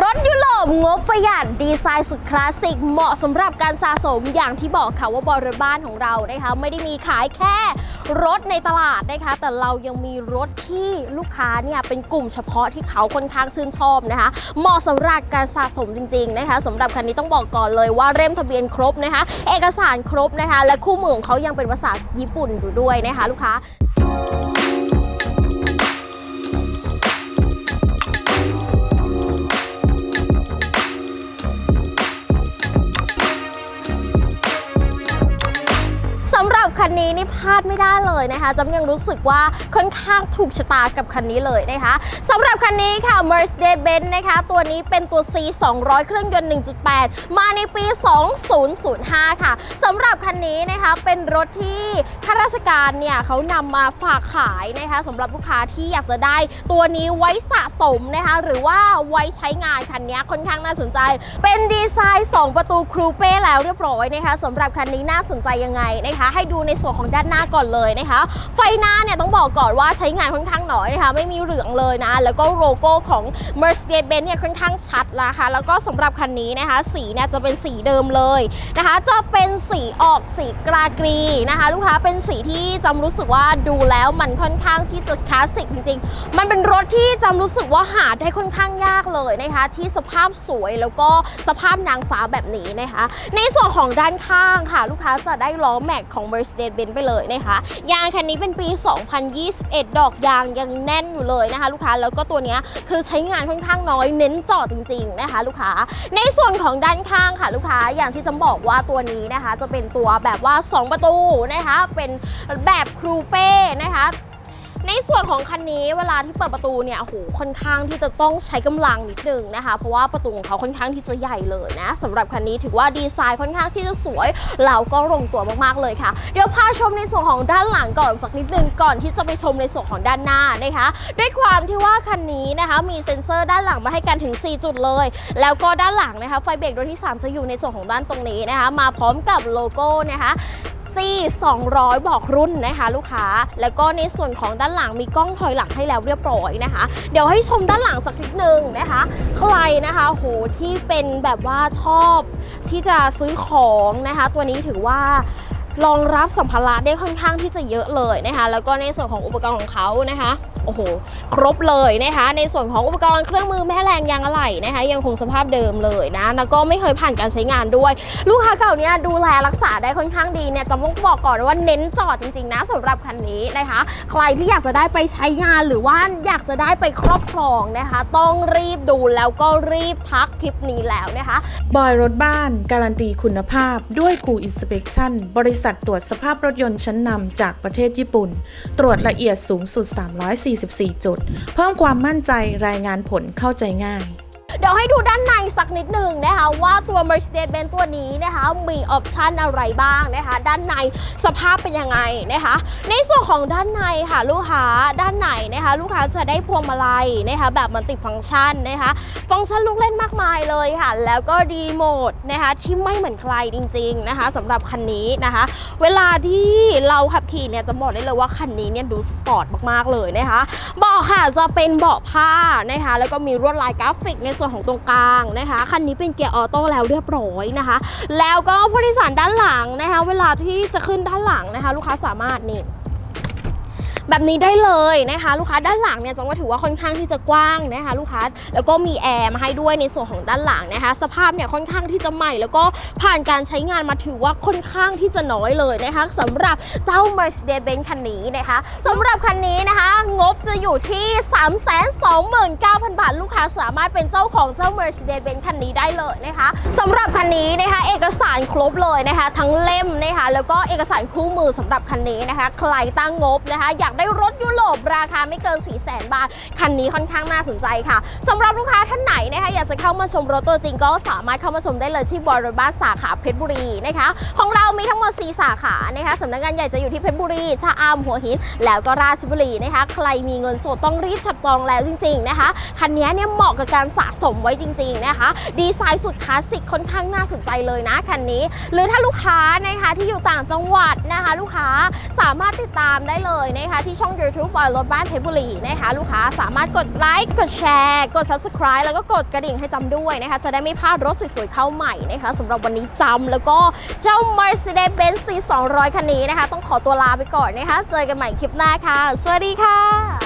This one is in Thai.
รถยุโรปงบประหยัดดีไซน์สุดคลาสสิก เหมาะสำหรับการสะสมอย่างที่บอกค่ะว่าบริบ้านของเรานะคะไม่ได้มีขายแค่รถในตลาดนะคะ แต่เรายังมีรถที่ลูกค้าเนี่ยเป็นกลุ่มเฉพาะที่เขาค่อนข้างชื่นชอบนะคะ เหมาะสำหรับการสะสมจริงๆนะคะสำหรับคันนี้ต้องบอกก่อนเลยว่าเล่มทะเบียนครบนะคะ เอกสารครบนะคะ และคู่มือของเขายังเป็นภาษาญี่ปุ่นอยู่ด้วยนะคะ ลูกค้า นี้นี่พลาดไม่ได้เลยนะคะจำยังรู้สึกว่าค่อนข้างถูกชะตากับคันนี้เลยนะคะสำหรับคันนี้ค่ะ Mercedes-Benz นะคะตัวนี้เป็นตัว C 200 เครื่องยนต์ 1.8 มาในปี 2005 ค่ะสำหรับคันนี้นะคะเป็นรถที่ข้าราชการเนี่ยเขานำมาฝากขายนะคะสำหรับลูกค้าที่อยากจะได้ตัวนี้ไว้สะสมนะคะหรือว่าไว้ใช้งานคันนี้ค่อนข้างน่าสนใจ เป็นดีไซน์ 2 ประตูครูเป้แล้วเรียบร้อยนะคะสำหรับคันนี้น่าสนใจยังไงนะคะให้ดูในส่วนของด้านหน้าก่อนเลยนะคะ ไฟหน้าเนี่ยต้องบอกก่อนว่าใช้งานค่อนข้างน้อยนะคะ ไม่มีเหลืองเลยนะ แล้วก็โลโก้ของ Mercedes-Benz เนี่ยค่อนข้างชัดนะคะ แล้วก็สำหรับคันนี้นะคะ สีเนี่ยจะเป็นสีเดิมเลยนะคะ จะเป็นสีออกสีกรากรีนะคะ ลูกค้าเป็นสีที่จำรู้สึกว่าดูแล้วมันค่อนข้างที่จะคลาสสิกจริงๆ มันเป็นรถที่จำรู้สึกว่าหาได้ค่อนข้างยากเลยนะคะ ที่สภาพสวยแล้วก็สภาพนางฟ้าแบบนี้นะคะ ในส่วนของด้านข้างค่ะ ลูกค้าจะได้ล้อแม็กของเบนไปเลยนะคะ ยางคันนี้เป็นปี 2021 ดอกยางยังแน่นอยู่เลยนะคะลูกค้าแล้วก็ตัวนี้คือใช้งานค่อนข้างน้อยเน้นจอดจริง ๆ นะคะ ลูกค้า ในส่วนของด้านข้างค่ะ ลูกค้าอย่างที่จะบอกว่าตัวนี้นะคะ จะเป็นตัวแบบว่า 2 ประตูนะคะ เป็นแบบครูเป้นะคะ ในส่วนของคันนี้เวลาที่เปิดประตูเนี่ยโอ้โหค่อนข้างที่จะต้องใช้กำลังนิดนึงนะคะ เพราะว่าประตูของเขาค่อนข้างที่จะใหญ่เลยนะสำหรับคันนี้ถือว่าดีไซน์ค่อนข้างที่จะสวยแล้วก็ลงตัวมากๆเลยค่ะ เดี๋ยวพาชมในส่วนของด้านหลังก่อนสักนิดนึงก่อนที่จะไปชมในส่วนของด้านหน้านะคะ ด้วยความที่ว่าคันนี้นะคะมีเซ็นเซอร์ด้านหลังมาให้กันถึง 4 จุดเลย แล้วก็ด้านหลังนะคะไฟเบรกดวงที่ 3 จะอยู่ในส่วนของด้านตรงนี้นะคะ มาพร้อมกับโลโก้นะคะ ซี200 บอกรุ่นนะคะลูกค้า แล้วก็ในส่วนของด้านหลังมีกล้องถอยหลังให้แล้วเรียบร้อยนะคะ เดี๋ยวให้ชมด้านหลังสักนิดนึงนะคะ ใครนะคะโหที่เป็นแบบว่าชอบที่จะซื้อของนะคะ ตัวนี้ถือว่ารองรับสัมภาระได้ค่อนข้างที่จะเยอะเลยนะคะ แล้วก็ในส่วนของอุปกรณ์ของเขานะคะ โอ้โห ครบเลยนะคะ ในส่วนของอุปกรณ์เครื่องมือแม่แรงยางอะไหล่นะคะ ยังคงสภาพเดิมเลยนะ แล้วก็ไม่เคยผ่านการใช้งานด้วย ลูกค้าเก่าเนี่ยดูแลรักษาได้ค่อนข้างดีเนี่ยจะต้องบอกก่อนว่าเน้นจอดจริงๆนะสำหรับคันนี้นะคะ ใครที่อยากจะได้ไปใช้งานหรือว่าอยากจะได้ไปครอบครองนะคะ ต้องรีบดูแล้วก็รีบทักคลิปนี้แล้วนะคะบอยรถบ้านการันตีคุณภาพด้วยกูอินสเป t ชั่นบริษัทตรวจสภาพรถยนต์ชั้นนำจากประเทศญี่ปุ่น ตรวจละเอียดสูงสุด 340 44 จุด เพิ่มความมั่นใจรายงานผลเข้าใจง่าย เดี๋ยวให้ดูด้านในสักนิดหนึ่งนะคะว่าตัว Mercedes-Benz ตัวนี้นะคะมีออปชันอะไรบ้างนะคะด้านในสภาพเป็นยังไงนะคะในส่วนของด้านในค่ะลูกค้าด้านในนะคะลูกค้าจะได้พวงมาลัยนะคะแบบมันติฟังก์ชันนะคะฟังก์ชันลูกเล่นมากมายเลยค่ะ แล้วก็รีโมทนะคะที่ไม่เหมือนใครจริงๆนะคะสำหรับคันนี้นะคะ เวลาที่เราขับขี่เนี่ยจะบอกได้เลยว่าคันนี้เนี่ยดูสปอร์ตมากๆเลยนะคะเบาะค่ะจะเป็นเบาะผ้านะคะแล้วก็มีลวดลายกราฟิกในส่วนของตรงกลางนะคะคันนี้เป็นเกียร์ออโต้แล้วเรียบร้อยนะคะ แล้วก็ผู้โดยสารด้านหลังนะคะ เวลาที่จะขึ้นด้านหลังนะคะ ลูกค้าสามารถนี่ แบบนี้ได้เลยนะคะ ลูกค้าด้านหลังเนี่ยจังว่าถือว่าค่อนข้างที่จะกว้างนะคะ ลูกค้าแล้วก็มีแอร์มาให้ด้วยในส่วนของด้านหลังนะคะ สภาพเนี่ยค่อนข้างที่จะใหม่ แล้วก็ผ่านการใช้งานมาถือว่าค่อนข้างที่จะน้อยเลยนะคะสำหรับเจ้า Mercedes-Benz คันนี้นะคะสำหรับคันนี้นะคะ งบจะอยู่ที่ 329,000 บาท ลูกค้าสามารถเป็นเจ้าของเจ้า Mercedes-Benz คันนี้ได้เลยนะคะสำหรับคันนี้นะคะ เอกสารครบเลยนะคะ ทั้งเล่มนะคะแล้วก็เอกสารคู่มือสำหรับคันนี้นะคะ ใครตั้งงบนะคะ อยากได้รถยุโรปราคาไม่เกิน 4 0 0 0 0 0 บาท คันนี้ค่อนข้างน่าสนใจค่ะสำหรับลูกค้าท่านไหนนะคะอยากจะเข้ามาชมรถตัวจริงก็สามารถเข้ามาชมได้เลยที่บอรถบ้านสาขาเพชรบุรีนะคะของเรามีทั้งหมด 4 สาขานะคะสำนักงานใหญ่จะอยู่ที่เพชรบุรีชะอำหัวหิน แล้วก็ราชบุรีนะคะใครมีเงินสดต้องรีบจับจองแล้วจริง ๆ นะคะคันนี้เนี่ยเหมาะกับการสะสมไว้จริง ๆ นะคะ ดีไซน์สุดคลาสสิกค่อนข้างน่าสนใจเลยนะคันนี้ หรือถ้าลูกค้านะคะที่อยู่ต่างจังหวัดนะคะ ลูกค้าสามารถติดตามได้เลยนะคะที่ช่อง YouTube บอยรถบ้านเพชรบุรีนะคะลูกค้าสามารถกดไลค์กดแชร์ กด Subscribe แล้วก็กดกระดิ่งให้จำด้วยนะคะจะได้ไม่พลาดรถสวยๆเข้าใหม่นะคะสำหรับวันนี้จำแล้วก็เจ้า Mercedes-Benz C200 คันนี้นะคะ ต้องขอตัวลาไปก่อนนะคะ เจอกันใหม่คลิปหน้าค่ะ สวัสดีค่ะ